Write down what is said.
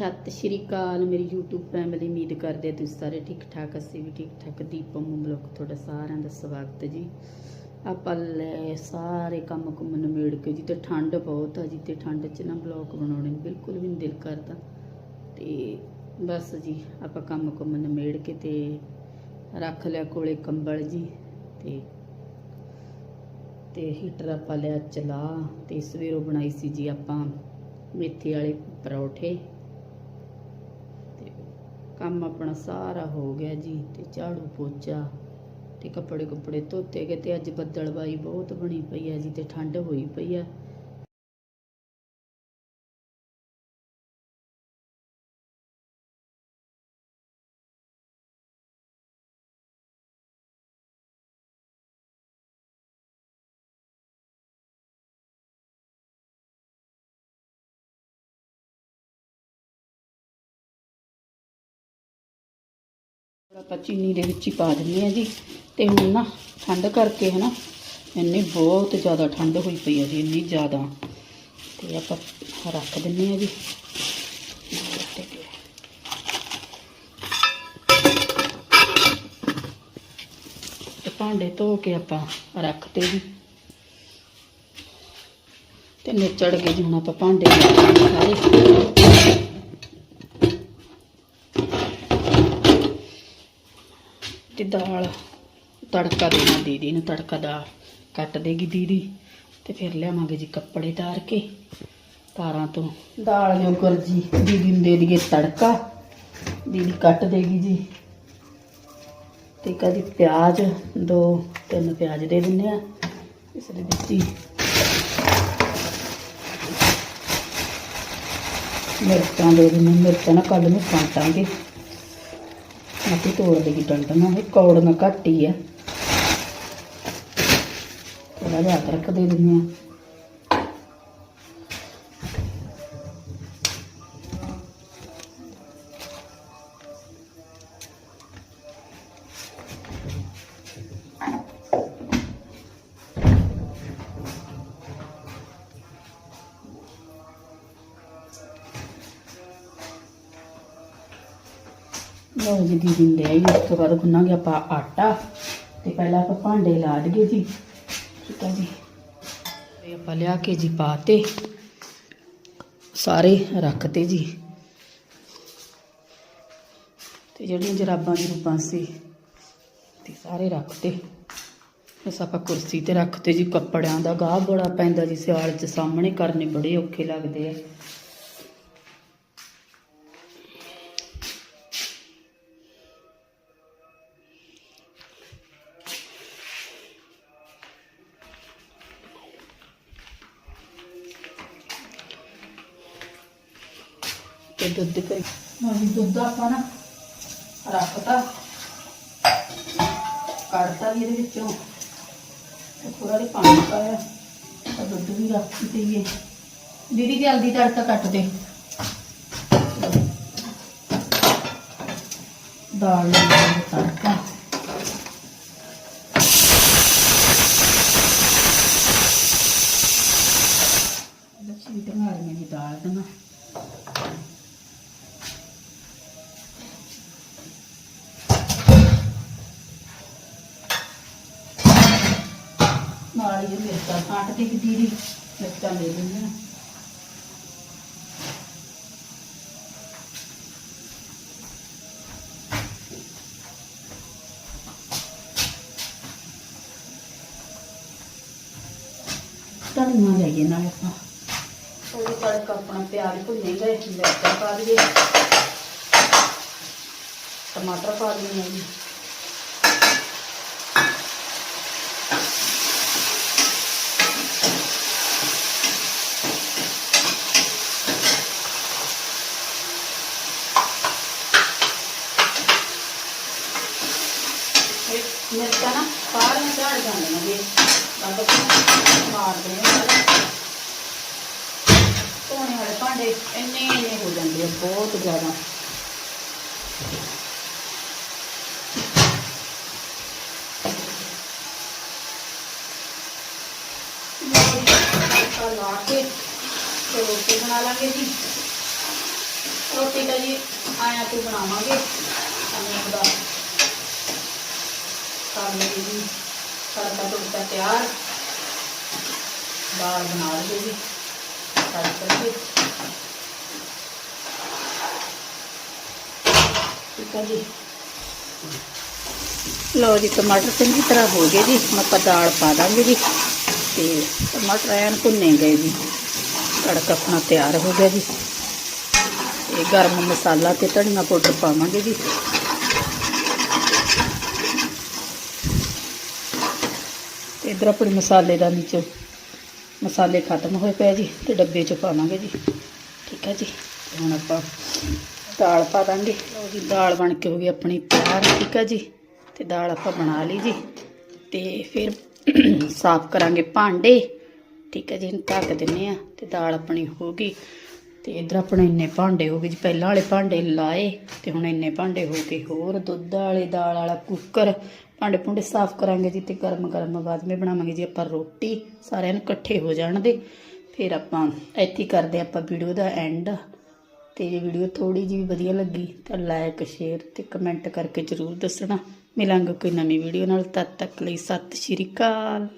ਸਤਿ ਸ਼੍ਰੀ ਅਕਾਲ, ਮੇਰੀ YouTube family ਉਮੀਦ ਕਰਦੇ ਤੁਸੀਂ ਸਾਰੇ ਠੀਕ ਠਾਕ ਅਸੀਂ ਵੀ ਠੀਕ ਠਾਕ ਦੀਪਮ ਬਲੌਗ ਤੁਹਾਡਾ ਸਾਰਿਆਂ ਦਾ ਸਵਾਗਤ ਜੀ। ਆਪਾਂ ਲੈ ਸਾਰੇ ਕੰਮ ਕੁੰਮ ਨਿਬੇੜ ਕੇ ਜੀ, ਤੇ ਠੰਡ ਬਹੁਤ ਆ ਜੀ, ਤੇ ਠੰਡ 'ਚ ਨਾ ਬਲੌਗ ਬਣਾਉਣੇ, ਬਿਲਕੁਲ ਵੀ ਨਹੀਂ ਦਿਲ ਕਰਦਾ। ਤੇ ਬਸ ਜੀ, ਆਪਾਂ ਕੰਮ ਕੁੰਮ ਨਿਮੇੜ ਕੇ ਤੇ ਰੱਖ ਲਿਆ ਕੋਲੇ ਕੰਬਲ ਜੀ, ਤੇ ਤੇ ਹੀਟਰ ਆਪਾਂ ਲਿਆ ਚਲਾ, ਤੇ ਸਵੇਰੋਂ ਬਣਾਈ ਸੀ ਜੀ ਆਪਾਂ ਮੇਥੀ ਵਾਲੇ ਪਰੌਠੇ। ਕੰਮ ਆਪਣਾ ਸਾਰਾ ਹੋ ਗਿਆ ਜੀ, ਤੇ ਝਾੜੂ ਪੋਚਾ ਤੇ ਕੱਪੜੇ ਕੁੱਪੜੇ ਧੋਤੇ ਗਏ ਤੇ ਅੱਜ ਬੱਦਲਬਾਈ ਬਹੁਤ ਬਣੀ ਪਈ ਆ ਜੀ, ਤੇ ਠੰਡ ਹੋਈ ਪਈ ਆ ਆਪਾਂ ਚੀਨੀ ਦੇ ਵਿੱਚ ਹੀ ਪਾ ਦਿੰਦੇ ਆ ਜੀ। ਤੇ ਹੁਣ ਨਾ ਠੰਡ ਕਰਕੇ ਹਨਾ, ਇੰਨੀ ਬਹੁਤ ਜ਼ਿਆਦਾ ਠੰਡ ਹੋਈ ਪਈ ਆ ਜੀ, ਇੰਨੀ ਜ਼ਿਆਦਾ। ਤੇ ਆਪਾਂ ਰੱਖ ਦਿੰਦੇ ਆ ਜੀ। ਤੇ ਭਾਂਡੇ ਧੋ ਕੇ ਆਪਾਂ ਰੱਖਤੇ ਜੀ। ਤੇ ਨਿਚੜ ਕੇ ਜੀ ਹੁਣ ਆਪਾਂ ਭਾਂਡੇ ਸਾਰੇ। ਤੇ ਦਾਲ ਤੜਕਾ ਦੇਣਾ ਦੀਦੀ ਨੂੰ, ਤੜਕਾ ਦਾ ਕੱਟ ਦੇਗੀ ਦੀਦੀ ਤੇ ਫਿਰ ਲਿਆਵਾਂਗੇ ਜੀ ਕੱਪੜੇ ਤਾਰ ਕੇ ਤਾਰਾਂ ਤੋਂ। ਦਾਲ ਜੋਗਰ ਜੀ, ਦੀਦੀ ਨੂੰ ਦੇ ਦਈਏ ਤੜਕਾ, ਦੀਦੀ ਕੱਟ ਦੇਗੀ ਜੀ। ਤੇ ਕਦੀ ਪਿਆਜ਼, ਦੋ, ਤਿੰਨ ਪਿਆਜ਼ ਦੇ ਦਿੰਨੇ ਆ, ਇਸ ਦੇ ਵਿੱਚ ਹੀ ਮਿਰਚਾਂ ਦੇ ਦਿੰਨੇ ਮਿਰਚਾਂ ਨਾ ਕੱਲ ਨੂੰ ਕਾਟਾਂਗੇ ਆਪੇ ਤੋੜ ਦੇਗੀ ਟੰਟਣਾ ਇਹ ਕੌੜੀਆਂ ਘੱਟ ਹੀ ਆ। ਥੋੜਾ ਜਿਹਾ ਅਦਰਕ ਦੇ ਦਿੰਦੇ ਆ ਲਓ ਜੀ ਦੀਦੀ ਨੇ ਲਿਆਈ, ਉਸ ਤੋਂ ਬਾਅਦ ਗੁੰਨਾਂਗੇ ਆਪਾਂ ਆਟਾ। ਤੇ ਪਹਿਲਾਂ ਆਪਾਂ ਭਾਂਡੇ ਲਾ ਦਈਏ ਜੀ। ਠੀਕ ਹੈ ਜੀ। ਇਹ ਆਪਾਂ ਲਿਆ ਕੇ ਜੀ ਪਾਤੇ। ਸਾਰੇ ਰੱਖਤੇ ਜੀ। ਤੇ ਜਿਹੜੀਆਂ ਜਰਾਬਾਂ ਜਰੂਬਾਂ ਸੀ, ਤੇ ਸਾਰੇ ਰੱਖਤੇ। ਬਸ ਆਪਾਂ ਕੁਰਸੀ ਤੇ ਰੱਖਤੇ ਜੀ, ਕੱਪੜਿਆਂ ਦਾ ਗਾਹ ਬੜਾ ਪੈਂਦਾ ਜੀ, ਸਿਆਲ 'ਚ ਸਾਹਮਣੇ ਕਰਨੇ ਬੜੇ ਔਖੇ ਲੱਗਦੇ ਆ। ਤੇ ਦੁੱਧ ਕਰੀ। ਨਾਲੀ ਦੁੱਧ ਆਪਾਂ ਨਾ ਰੱਖਤਾ। ਕੱਢਤਾ ਵੀ ਇਹਦੇ ਵਿੱਚੋਂ। ਤੇ ਥੋੜਾ ਜਿਹਾ ਪਾਣੀ ਪਾਇਆ। ਤਾਂ ਦੁੱਧ ਵੀ ਰੱਖ ਦਈਏ ਦੀਦੀ, ਜਲਦੀ ਤੜਕਾ ਕੱਟ ਦੇ। ਦਾਲ ਨੂੰ ਤੜਕਾ ਲੱਛੀ ਤੇ ਮਾਰੀਆਂ ਦੀ ਦਾਲ ਦੇਣਾ ਨਾਲ ਹੀ ਮਿਰਚਾਂ ਕੱਟ ਕੇ ਦੀਦੀ ਮਿਰਚਾਂ ਦੇ ਦਿੰਦੇ ਆ। ਧਨੀਆ ਲਈਏ ਨਾਲ ਆਪਾਂ। ਥੋੜੀ ਤੜਕਾ ਆਪਣਾ ਪਿਆਜ਼ ਭੁੰਨੇ ਗਏ, ਮਿਰਚਾਂ ਪਾ ਦਈਏ। ਟਮਾਟਰ ਪਾ ਦਈਏ। ਜੀ ਮਿਰਚਾਂ ਨਾ ਸਾਰੀਆਂ ਝੜ ਜਾਂਦੀਆਂ ਜੀ ਬਸ ਮਾਰਦੇ ਨੇ। ਧੋਣੇ ਵਾਲੇ ਭਾਂਡੇ ਇੰਨੇ ਇੰਨੇ ਹੋ ਜਾਂਦੇ ਆ, ਬਹੁਤ ਜ਼ਿਆਦਾ। ਲਾ ਕੇ ਤੇ ਰੋਟੀ ਬਣਾ ਲਾਂਗੇ ਜੀ। ਰੋਟੀ ਤਾਂ ਜੀ ਆਇਆ ਤੇ ਬਣਾਵਾਂਗੇ। ਅਨੇਕ ਦਾ ਕਰ ਲਈ ਜੀ ਤੜਕਾ ਤੁੜਕਾ ਤਿਆਰ। ਦਾਲ ਬਣਾ ਲਈ ਜੀ। ਤੜਕਾ ਜੀ ਠੀਕ ਹੈ ਜੀ। ਲਓ ਜੀ, ਟਮਾਟਰ ਚੰਗੀ ਤਰ੍ਹਾਂ ਹੋ ਗਏ ਜੀ। ਹੁਣ ਆਪਾਂ ਦਾਲ ਪਾ ਦਾਂਗੇ ਜੀ। ਤੇ ਟਮਾਟਰ ਐਨ ਭੁੰਨੇ ਗਏ ਜੀ। ਤੜਕਾ ਆਪਣਾ ਤਿਆਰ ਹੋ ਗਿਆ ਜੀ। ਤੇ ਗਰਮ ਮਸਾਲਾ ਤੇ ਧਨੀਆ ਪਾਊਡਰ ਪਾਵਾਂਗੇ ਜੀ। ਤੇ ਇਧਰ ਆਪਣੇ ਮਸਾਲੇ ਦਾ ਨੀਚੇ ਮਸਾਲੇ ਖਤਮ ਹੋਏ ਪਏ ਜੀ ਤੇ ਡੱਬੇ 'ਚ ਪਾਵਾਂਗੇ ਜੀ। ਠੀਕ ਹੈ ਜੀ। ਹੁਣ ਆਪਾਂ ਦਾਲ ਪਾ ਦਾਂਗੇ। ਲਓ ਜੀ, ਦਾਲ ਬਣ ਕੇ ਹੋ ਗਈ ਆਪਣੀ ਤਿਆਰ। ਠੀਕ ਹੈ ਜੀ। ਤੇ ਦਾਲ ਆਪਾਂ ਬਣਾ ਲਈ ਜੀ। ਤੇ ਫਿਰ ਸਾਫ਼ ਕਰਾਂਗੇ ਭਾਂਡੇ। ਠੀਕ ਹੈ ਜੀ, ਇਹਨੂੰ ਢੱਕ ਦਿੰਨੇ ਆ ਤੇ ਦਾਲ ਆਪਣੀ ਹੋ ਗਈ। ਤੇ ਇਧਰ ਆਪਣੇ ਇੰਨੇ ਭਾਂਡੇ ਹੋ ਗਏ ਜੀ। ਪਹਿਲਾਂ ਵਾਲੇ ਭਾਂਡੇ ਲਾਏ ਤੇ ਹੁਣ ਇੰਨੇ ਭਾਂਡੇ ਹੋ ਗਏ। ਹੋਰ ਦੁੱਧ ਵਾਲੇ, ਦਾਲ ਵਾਲਾ ਕੁੱਕਰ ਭਾਂਡੇ ਭੁੰਡੇ ਸਾਫ਼ ਕਰਾਂਗੇ ਜੀ ਤੇ ਗਰਮ ਗਰਮ ਬਾਅਦ ਵਿੱਚ ਬਣਾਵਾਂਗੇ ਜੀ ਆਪਾਂ ਰੋਟੀ, ਸਾਰਿਆਂ ਨੂੰ ਇਕੱਠੇ ਹੋ ਜਾਣ ਦੇ। ਫਿਰ ਆਪਾਂ ਇੱਥੇ ਹੀ ਕਰਦੇ ਆਪਾਂ ਵੀਡੀਓ ਦਾ ਐਂਡ ਤੇ ਜੇ ਵੀਡੀਓ ਥੋੜੀ ਜਿਹੀ ਵਧੀਆ ਲੱਗੀ ਤਾਂ ਲਾਈਕ ਸ਼ੇਅਰ ਤੇ ਕਮੈਂਟ ਕਰਕੇ ਜਰੂਰ ਦੱਸਣਾ। ਮਿਲਾਂਗੇ ਕੋਈ ਨਵੀਂ ਵੀਡੀਓ ਨਾਲ, ਤਦ ਤੱਕ ਲਈ ਸਤਿ ਸ਼੍ਰੀ ਅਕਾਲ।